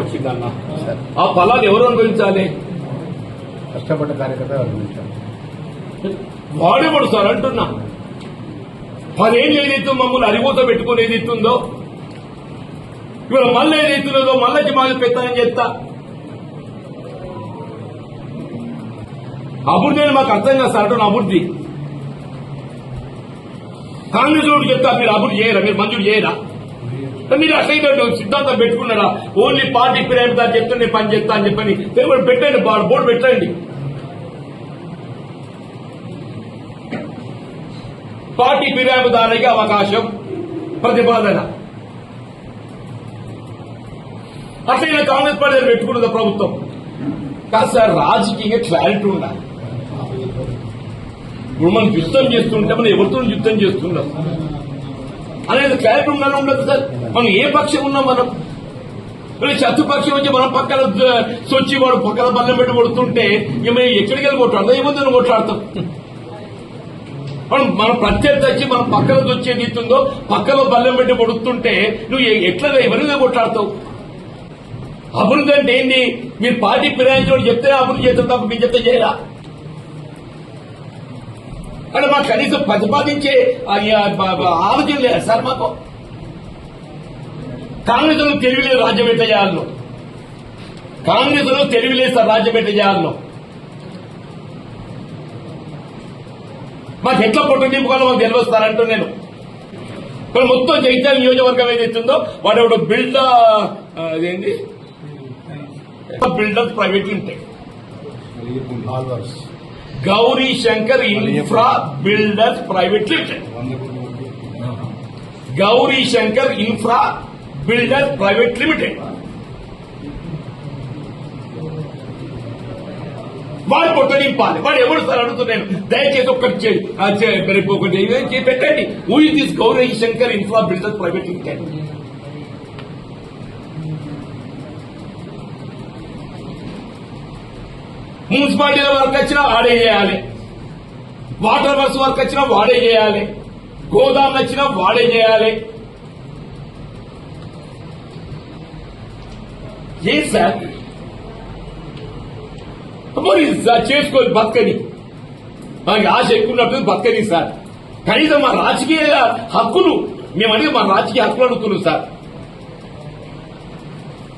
వచ్చిందన్న. ఆ ఫలాలు ఎవరు అనుభవించాలి? కష్టపడ్డ కార్యకర్త అనుభవించాలి? వాడేవాడు సార్ అంటున్నా. పదేళ్ళు ఏదైతే మమ్మల్ని అరిగోత పెట్టుకుని ఏదైతుందో ఇవాళ మళ్ళీ ఏదైతున్నదో మళ్ళీ మాది పెత్తనం చేస్తా. అభివృద్ధి అని మాకు అర్థం కాదు సార్ అంటున్నా అభివృద్ధి కాంగ్రెస్ చెప్తా మీరు అభివృద్ధి చేయరా? మీరు మంజూరు చేయరా? మీరు అసలు సిద్ధాంతం పెట్టుకున్నారా? ఓన్లీ పార్టీ ఫిర్యాదు చెప్తే నేను పని చేస్తా అని చెప్పని పేపర్ పెట్టండి బా- బోర్డు పెట్టండి. పార్టీ ఫిర్యాదుదారునికి అవకాశం ప్రతిపాదన. అట్లయినా కాంగ్రెస్ పార్టీ పెట్టుకున్నది ప్రభుత్వం. కాదు సార్ రాజకీయంగా క్లారిటీ ఉండాలి. ఇప్పుడు మనం యుద్ధం చేస్తుంటే మనం ఎవరితో యుద్ధం చేస్తున్నాం అనేది క్లారిటీ ఉండాలి ఉండదు సార్. మనం ఏ పక్షం ఉన్నాం మనం శత్రుపక్షం వచ్చి మనం పక్కన సొచ్చి వాడు పక్కన బల్లెం పెట్టి కొడుతుంటే ఇక మేము ఎక్కడికి వెళ్ళి కొట్లాడతాం ఏముందని కొట్లాడతాం? మనం మన ప్రత్యర్థి వచ్చి మనం పక్కన వచ్చేది ఇస్తుందో పక్కన బల్లెం పెట్టి కొడుతుంటే నువ్వు ఎట్లా ఎవరిగా కొట్లాడతావు? అభివృద్ధి అంటే ఏంటి మీరు పార్టీ ఫిరాయించడం చెప్తే అభివృద్ధి చేస్తాం తప్ప మీరు చెప్తే చేయరా? అంటే మాకు కనీసం ప్రతిపాదించే ఆలోచన లేదా సార్ మాకు? కాంగ్రెస్లో తెలివిలేదు రాజ్యం ఎట్ట చేయాలను. కాంగ్రెస్లో తెలివిలేదు సార్ రాజ్యం ఎట్ట చేయాలను. మాకు ఎట్లా పొట్టు నింపుకోవాలో మాకు తెలియస్తారంటూ నేను. ఇక్కడ మొత్తం జగిత్యాల నియోజకవర్గం ఏదైతుందో వాడు ఎవడు బిల్డ్ అదేంటి builder private limited all works Gauri Shankar infra builders private limited Gauri Shankar infra builders private limited వాడు పొట్ట నింపాలి వాడు ఎవరు సార్ అడుగుతున్నాను దయచేసి ఒక్కటి చే- ఆ చే- రేపు ఒకటి ఏదైనా చేసి పెట్టండి who is this Gauri Shankar infra builders private limited మున్సిపాలిటీల work వచ్చినా వాడే చేయాలి. వాటర్ వర్క్స్ వర్క్ వచ్చినా వాడే చేయాలి. గోదాములు వచ్చినా వాడే చేయాలి. ఏ సార్? మరి సార్ చేసుకోవాలి బతకని మనకి ఆశ ఎక్కువ ఉన్నట్టు బతకని సార్. కనీసం మా రాజకీయ హక్కులు మేము అనేది మా రాజకీయ హక్కులు అడుగుతున్నాం సార్.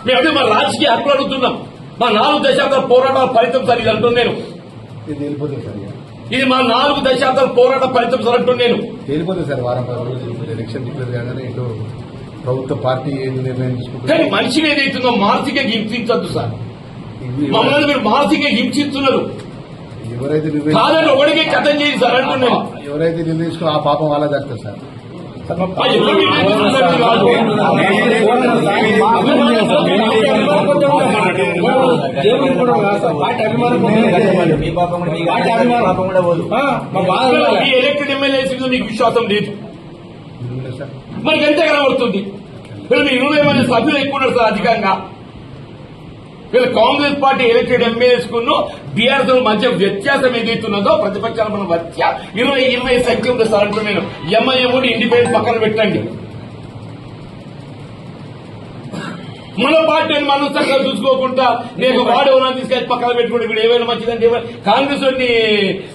మేము అదే మా రాజకీయ హక్కులు అడుగుతున్నాం. మా నాలుగు దశాబ్దాల పోరాటాల ఫలితం సార్ ఇది అంటున్నాను నేను. ఇది మా నాలుగు దశాబ్దాల పోరాట ఫలితం సార్ అంటున్నాను నేను. తేలిపోతుంది సార్ వారం పది రోజులు. ఎలక్షన్ డిక్లేర్ కాగానే ఇటు ప్రభుత్వ పార్టీ ఏది నిర్ణయం కానీ తీసుకుంటుంది మనిషిని ఏదైతుందో మానసికంగా హింసించద్దు సార్. మమ్మల్ని మీరు మానసికంగా హింసిస్తున్నారు ఎవరైతే కాదని ఒకడికే కథం చేసి సార్ అంటున్నాను ఎవరైతే నిర్ణయించుకో ఆ పాపం వాళ్ళ దక్కుతుంది సార్. మీ పాపం కూడా మీ పాపం కూడా పోదు. ఈ ఎలక్టెడ్ ఎమ్మెల్యేస్ మీద మీకు విశ్వాసం లేదు. మనకి ఎంత కనబడుతుంది? వీళ్ళు ఇరవై మంది సభ్యులు ఎక్కువ ఉన్నారు సార్ అధికంగా. వీళ్ళు కాంగ్రెస్ పార్టీ ఎలక్టెడ్ ఎమ్మెల్యేస్ కును బీఆర్ఎస్ మధ్య వ్యత్యాసం ఏదైతున్నదో ప్రతిపక్షాల మన మధ్య ఇరవై ఇరవై సంఖ్య ఉంది సార్ అంటూ నేను ఎంఐఎం కూడా ఇండిపెండెంట్ పక్కన పెట్టండి. మన పార్టీని మనం చక్కగా చూసుకోకుండా నేను వాడేవనా తీసుకెళ్ళి పక్కన పెట్టుకుంటే వీడు ఏమైనా మంచిదంటే ఏమైనా- కాంగ్రెస్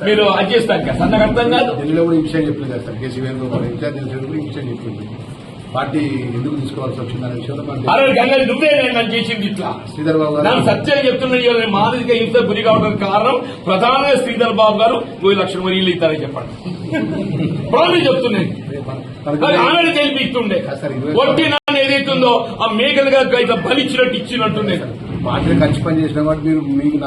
మీరు అది చేస్తాను కదా సన్నగా అర్థం కాదు. ఢిల్లీలో కూడా ఈ విషయం చెప్పలేదు కదా సార్ కేసీ వేణుగోపాల్ ఇన్ఛార్జ్ తెలిసిన కూడా ఈ విషయం చెప్పింది. పార్టీ ఎందుకు తీసుకోవాల్సి వచ్చిందనే విషయంలో నువ్వే నేను నన్ను చేసింది ఇట్లా. శ్రీధర్ బాబు గారు సత్యం చెప్తున్నా మానసిక హింస గురి కావడానికి కారణం ప్రధానంగా శ్రీధర్ బాబు గారు. మూడు లక్షల మరి ఇల్లు ఇస్తారని చెప్పండి. మనకి అది ఆమెను గెలిపిస్తుండే నాన్న ఏదైతుందో ఆ మేకలుగా ఇట్లా బలిచ్చినట్టు ఇచ్చినట్టుండే పార్టీ ఖర్చు పని చేసిన కాబట్టి మీరు మీకు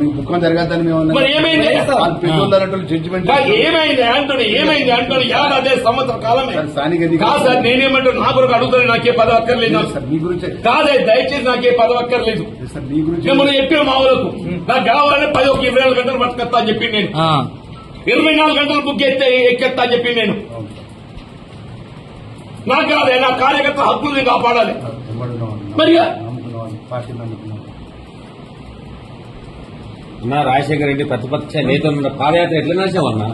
మీకు దుఃఖం జరగద్దని మేము అన్నట్టు జడ్జిమెంట్ ఏమైంది? ఆంటోని? ఏమైంది ఆంటోని? యాభై అదే సంవత్సరం కాలమే సార్, స్థానిక కాదు సార్ నేనేమంటాను? నా కొరకు అడుగుతాను నాకే పదవి అక్కర్లేదు సార్ మీ గురించి. కాదే దయచేసి నాకే పదవి అక్కర్లేదు సార్ మీ గురించి. నేను మొన్న చెప్పిన మా ఊరకు నాకు కావాలంటే పది ఒక ఇరవై నాలుగు గంటలు పట్టుకొస్తా అని చెప్పి నేను. ఇరవై నాలుగు గంటలు బుక్ ఎత్తే ఎక్కెత్తా అని చెప్పి నేను. నాకు కాదే నా కార్యకర్త హక్కుల్ని కాపాడాలి మరి? అన్నా రాజశేఖర రెడ్డి ప్రతిపక్ష నేత ఉన్న పాదయాత్ర ఎట్లా నడిచామన్నా